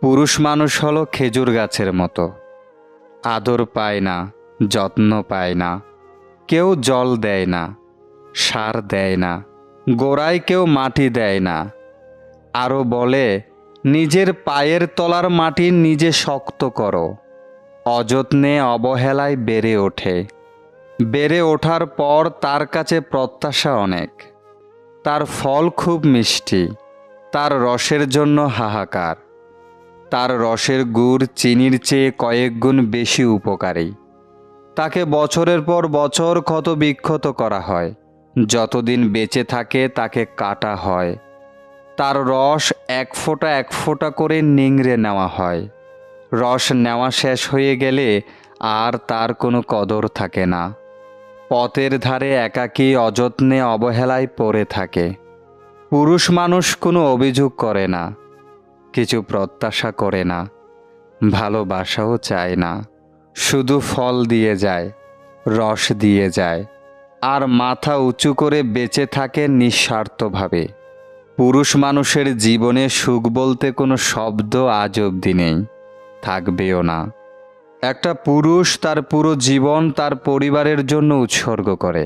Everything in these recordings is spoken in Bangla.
পুরুষ মানুষ হলো খেজুর গাছের মতো। আদর পায় না, যত্ন পায় না, কেউ জল দেয় না, সার দেয় না, গোড়ায় কেউ মাটি দেয় না। আরও বলে, নিজের পায়ের তলার মাটি নিজে শক্ত করো, অযত্নে অবহেলায় বেড়ে ওঠে। বেড়ে ওঠার পর তার কাছে প্রত্যাশা অনেক। তার ফল খুব মিষ্টি, তার রসের জন্য হাহাকার। তার রসের গুড় চিনির চেয়ে কয়েক গুণ বেশি উপকারী। তাকে বছরের পর বছর ক্ষত বিক্ষত করা হয়। যতদিন বেঁচে থাকে তাকে কাটা হয়। তার রস এক ফোঁটা এক ফোঁটা করে নিংড়ে নেওয়া হয়। রস নেওয়া শেষ হয়ে গেলে আর তার কোনো কদর থাকে না। পথের ধারে একাকী অযত্নে অবহেলায় পড়ে থাকে। পুরুষ মানুষ কোনো অভিযোগ করে না। কিছু প্রত্যাশা করে না, ভালোবাসাও চায় না, শুধু ফল দিয়ে যায়, রস দিয়ে যায়, আর মাথা উঁচু করে বেঁচে থাকে নিঃস্বার্থভাবে। পুরুষ মানুষের জীবনে সুখ বলতে কোনো শব্দ আজ অবধি নেই, থাকবেও না। একটা পুরুষ তার পুরো জীবন তার পরিবারের জন্য উৎসর্গ করে।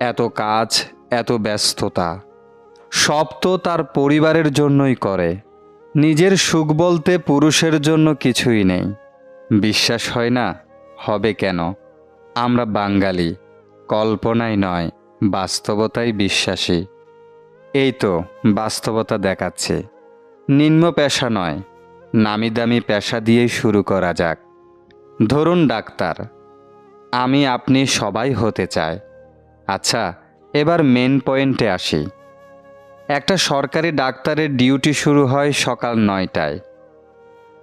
এত কাজ, এত ব্যস্ততা, সব তো তার পরিবারের জন্যই করে। নিজের সুখ বলতে পুরুষের জন্য কিছুই নেই। বিশ্বাস হয় না, হবে কেন? আমরা বাঙালি কল্পনায় নয় বাস্তবতায় বিশ্বাসী। এই তো বাস্তবতা দেখাচ্ছে। নিম্ন পেশা নয়, নামি দামি পেশা দিয়েই শুরু করা যাক। ধরুন ডাক্তার, আমি আপনি সবাই হতে চায় আচ্ছা এবার মেন পয়েন্টে আসি। একটা সরকারি ডাক্তারের ডিউটি শুরু হয় সকাল নয়টায়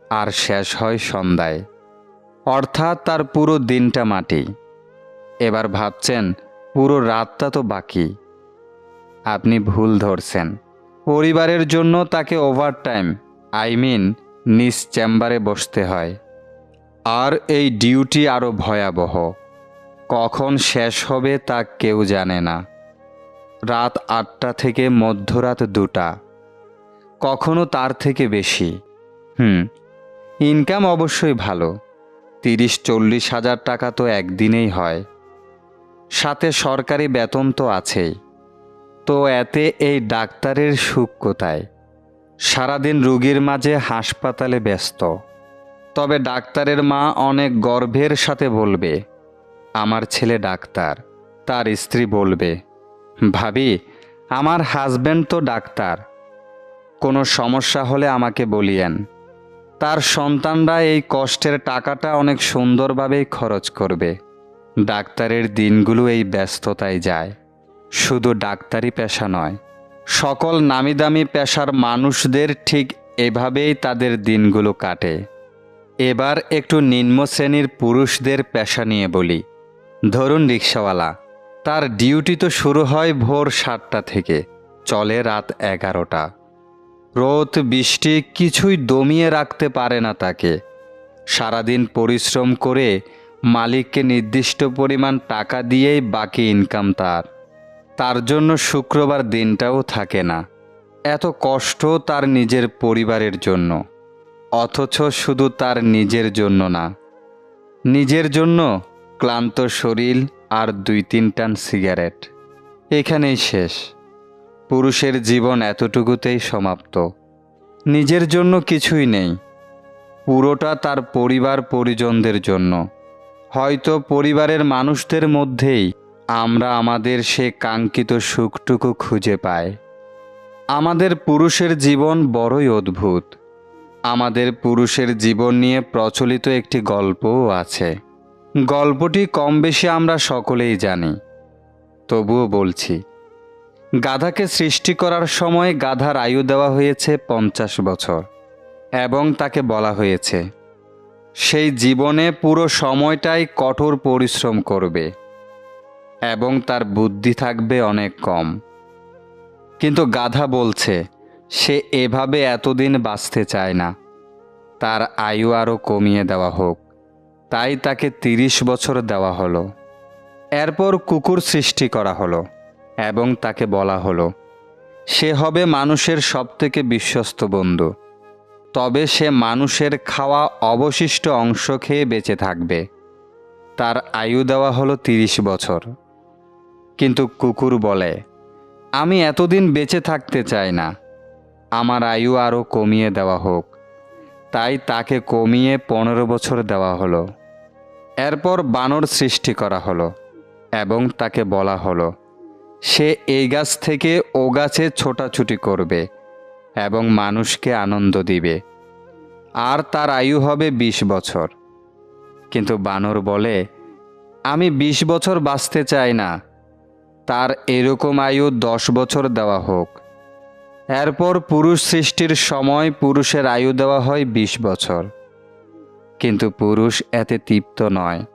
আর শেষ হয় সন্ধ্যায়। অর্থাৎ তার পুরো দিনটা মাটি। এবার ভাবছেন, পুরো রাতটা তো বাকি। আপনি ভুল ধরছেন। পরিবারের জন্য তাকে ওভারটাইম আই মিন নিজ চেম্বারে বসতে হয়। আর এই ডিউটি আরও ভয়াবহ। কখন শেষ হবে তা কেউ জানে না। রাত আটটা থেকে মধ্যরাত দুটা। কখনো তার থেকে বেশি। হুম ইনকাম অবশ্যই ভালো। তিরিশ, চল্লিশ হাজার টাকা তো একদিনেই হয়। সাথে সরকারি বেতন তো আছেই। তো এতে এই ডাক্তারের সুখ কোথায়? সারাদিন রুগীর মাঝে হাসপাতালে ব্যস্ত। তবে ডাক্তারের মা অনেক গর্বের সাথে বলবে, আমার ছেলে ডাক্তার, তার স্ত্রী বলবে। ভাবি, আমার হাজব্যান্ড তো ডাক্তার। কোনো সমস্যা হলে আমাকে বলিয়েন। তার সন্তানরা এই কষ্টের টাকাটা অনেক সুন্দরভাবেই খরচ করবে। ডাক্তারের দিনগুলো এই ব্যস্ততায় যায়। শুধু ডাক্তারি পেশা নয়, সকল নামি দামি পেশার মানুষদের ঠিক এভাবেই তাদের দিনগুলো কাটে। এবার একটু নিম্ন শ্রেণির পুরুষদের পেশা নিয়ে বলি। ধরুন রিক্সাওয়ালা তার ডিউটি তো শুরু হয় ভোর সাতটা থেকে, চলে রাত এগারোটা। রোদ, বৃষ্টি কিছুই দমিয়ে রাখতে পারে না তাকে। সারাদিন পরিশ্রম করে মালিককে নির্দিষ্ট পরিমাণ টাকা দিয়েই বাকি ইনকাম তার। তার জন্য শুক্রবার দিনটাও থাকে না। এত কষ্ট তার নিজের পরিবারের জন্য। অথচ শুধু তার নিজের জন্য না। নিজের জন্য ক্লান্ত শরীর আর দুই তিন টান সিগারেট। এখানেই শেষ। পুরুষের জীবন এতটুকুতেই সমাপ্ত। নিজের জন্য কিছুই নেই। পুরোটা তার পরিবার পরিজনদের জন্য। হয়তো পরিবারের মানুষদের মধ্যেই আমরা আমাদের সে কাঙ্ক্ষিত সুখটুকু খুঁজে পাই। আমাদের পুরুষের জীবন বড়ই অদ্ভুত। আমাদের পুরুষের জীবন নিয়ে প্রচলিত একটি গল্পও আছে। গল্পটি কম বেশি আমরা সকলেই জানি, তবুও বলছি, গাধাকে সৃষ্টি করার সময় গাধার আয়ু দেওয়া হয়েছে পঞ্চাশ বছর এবং তাকে বলা হয়েছে, সেই জীবনে পুরো সময়টাই কঠোর পরিশ্রম করবে এবং তার বুদ্ধি থাকবে অনেক কম। কিন্তু গাধা বলছে, সে এভাবে এতদিন বাঁচতে চায় না, তার আয়ু আরও কমিয়ে দেওয়া হোক। তাই তাকে তিরিশ বছর দেওয়া হলো। এরপর কুকুর সৃষ্টি করা হলো এবং তাকে বলা হলো, সে হবে মানুষের সবথেকে বিশ্বস্ত বন্ধু। তবে সে মানুষের খাওয়া অবশিষ্ট অংশ খেয়ে বেঁচে থাকবে। তার আয়ু দেওয়া হলো তিরিশ বছর। কিন্তু কুকুর বলে, আমি এতদিন বেঁচে থাকতে চাই না। আমার আয়ু আরও কমিয়ে দেওয়া হোক। তাই তাকে কমিয়ে পনেরো বছর দেওয়া হলো। এরপর বানর সৃষ্টি করা হলো এবং তাকে বলা হলো, সে এই গাছ থেকে ও গাছে ছোটাছুটি করবে এবং মানুষকে আনন্দ দিবে। আর তার আয়ু হবে বিশ বছর। কিন্তু বানর বলে, আমি বিশ বছর বাঁচতে চাই না। তার এরকম আয়ু দশ বছর দেওয়া হোক। এরপর পুরুষ সৃষ্টির সময় পুরুষের আয়ু দেওয়া হয় বিশ বছর। কিন্তু পুরুষ এতে তৃপ্ত নয়।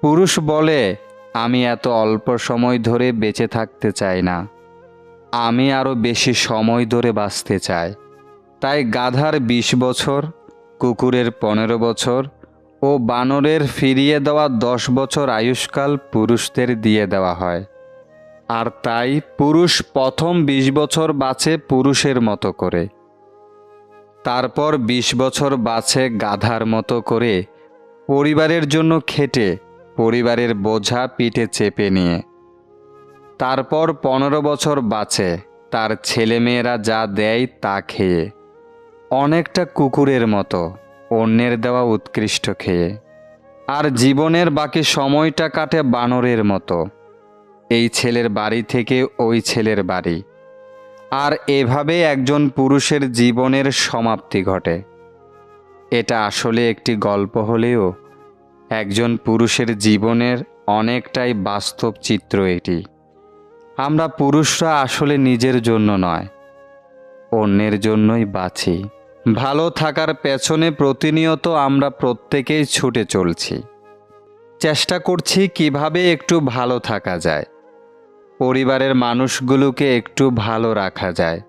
পুরুষ বলে, আমি এত অল্প সময় ধরে বেঁচে থাকতে চাই না। আমি আরও বেশি সময় ধরে বাঁচতে চাই। তাই গাধার বিশ বছর, কুকুরের পনেরো বছর ও বানরের ফিরিয়ে দেওয়া দশ বছর আয়ুষ্কাল পুরুষদের দিয়ে দেওয়া হয়। আর তাই পুরুষ প্রথম বিশ বছর বাঁচে পুরুষের মতো করে। তারপর বিশ বছর বাছে গাধার মতো করে পরিবারের জন্য খেটে পরিবারের বোঝা পিঠে চেপে নিয়ে। তারপর পনেরো বছর বাঁচে তার ছেলেমেয়েরা যা দেয় তা খেয়ে। অনেকটা কুকুরের মতো অন্যের দেওয়া উৎকৃষ্ট খেয়ে। আর জীবনের বাকি সময়টা কাটে বানরের মতো। এই ছেলের বাড়ি থেকে ওই ছেলের বাড়ি। আর এভাবে একজন পুরুষের জীবনের সমাপ্তি ঘটে। এটা আসলে একটি গল্প হলেও একজন পুরুষের জীবনের অনেকটাই বাস্তব চিত্র এটি। আমরা পুরুষরা আসলে নিজের জন্য নয়, অন্যের জন্যই বাঁচি। ভালো থাকার পেছনে প্রতিনিয়ত আমরা প্রত্যেকেই ছুটে চলছি। চেষ্টা করছি কীভাবে একটু ভালো থাকা যায়। পরিবারের মানুষগুলোকে একটু ভালো রাখা যায়।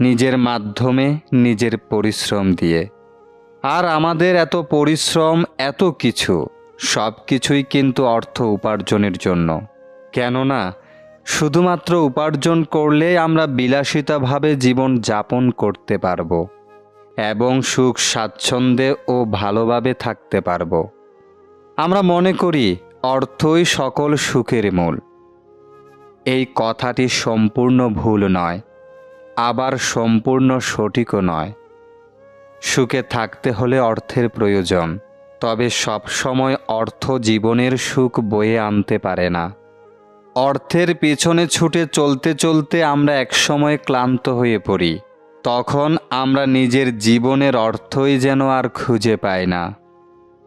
নিজের মাধ্যমে নিজের পরিশ্রম দিয়ে। আর আমাদের এত পরিশ্রম, এত কিছু, সব কিছুই কিন্তু অর্থ উপার্জনের জন্য। কেননা, শুধুমাত্র উপার্জন করলে আমরা বিলাসিতাভাবে জীবন যাপন করতে পারব এবং সুখ স্বাচ্ছন্দ্যে ও ভালোভাবে থাকতে পারব। আমরা মনে করি, অর্থই সকল সুখের মূল। এই কথাটি সম্পূর্ণ ভুল নয়, আবার সম্পূর্ণ সঠিকও নয়। সুখে থাকতে হলে অর্থের প্রয়োজন, তবে সবসময় অর্থ জীবনের সুখ বয়ে আনতে পারে না। অর্থের পেছনে ছুটে চলতে চলতে আমরা একসময় ক্লান্ত হয়ে পড়ি, তখন আমরা নিজের জীবনের অর্থই যেন আর খুঁজে পাই না।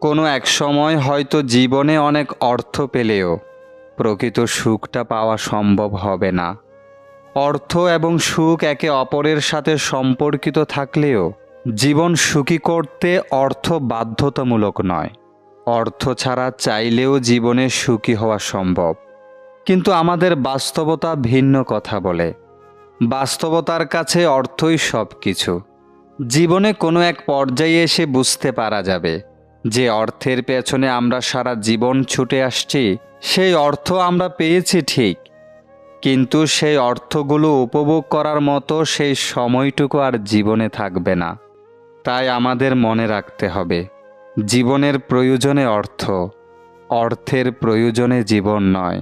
কোনো এক সময় হয়তো জীবনে অনেক অর্থ পেলেও প্রকৃত সুখটা পাওয়া সম্ভব হবে না। অর্থ এবং সুখ একে অপরের সাথে সম্পর্কিত থাকলেও জীবন সুখী করতে অর্থ বাধ্যতামূলক নয়। অর্থ ছাড়া চাইলেও জীবনে সুখী হওয়া সম্ভব। কিন্তু আমাদের বাস্তবতা ভিন্ন কথা বলে। বাস্তবতার কাছে অর্থই সব কিছু জীবনে কোনো এক পর্যায়ে এসে বুঝতে পারা যাবে। যে অর্থের পেছনে আমরা সারা জীবন ছুটে আসছি, সেই অর্থ আমরা পেয়েছি ঠিক। কিন্তু সেই অর্থগুলো উপভোগ করার মতো সেই সময়টুকু আর জীবনে থাকবে না। তাই আমাদের মনে রাখতে হবে, জীবনের প্রয়োজনে অর্থ, অর্থের প্রয়োজনে জীবন নয়।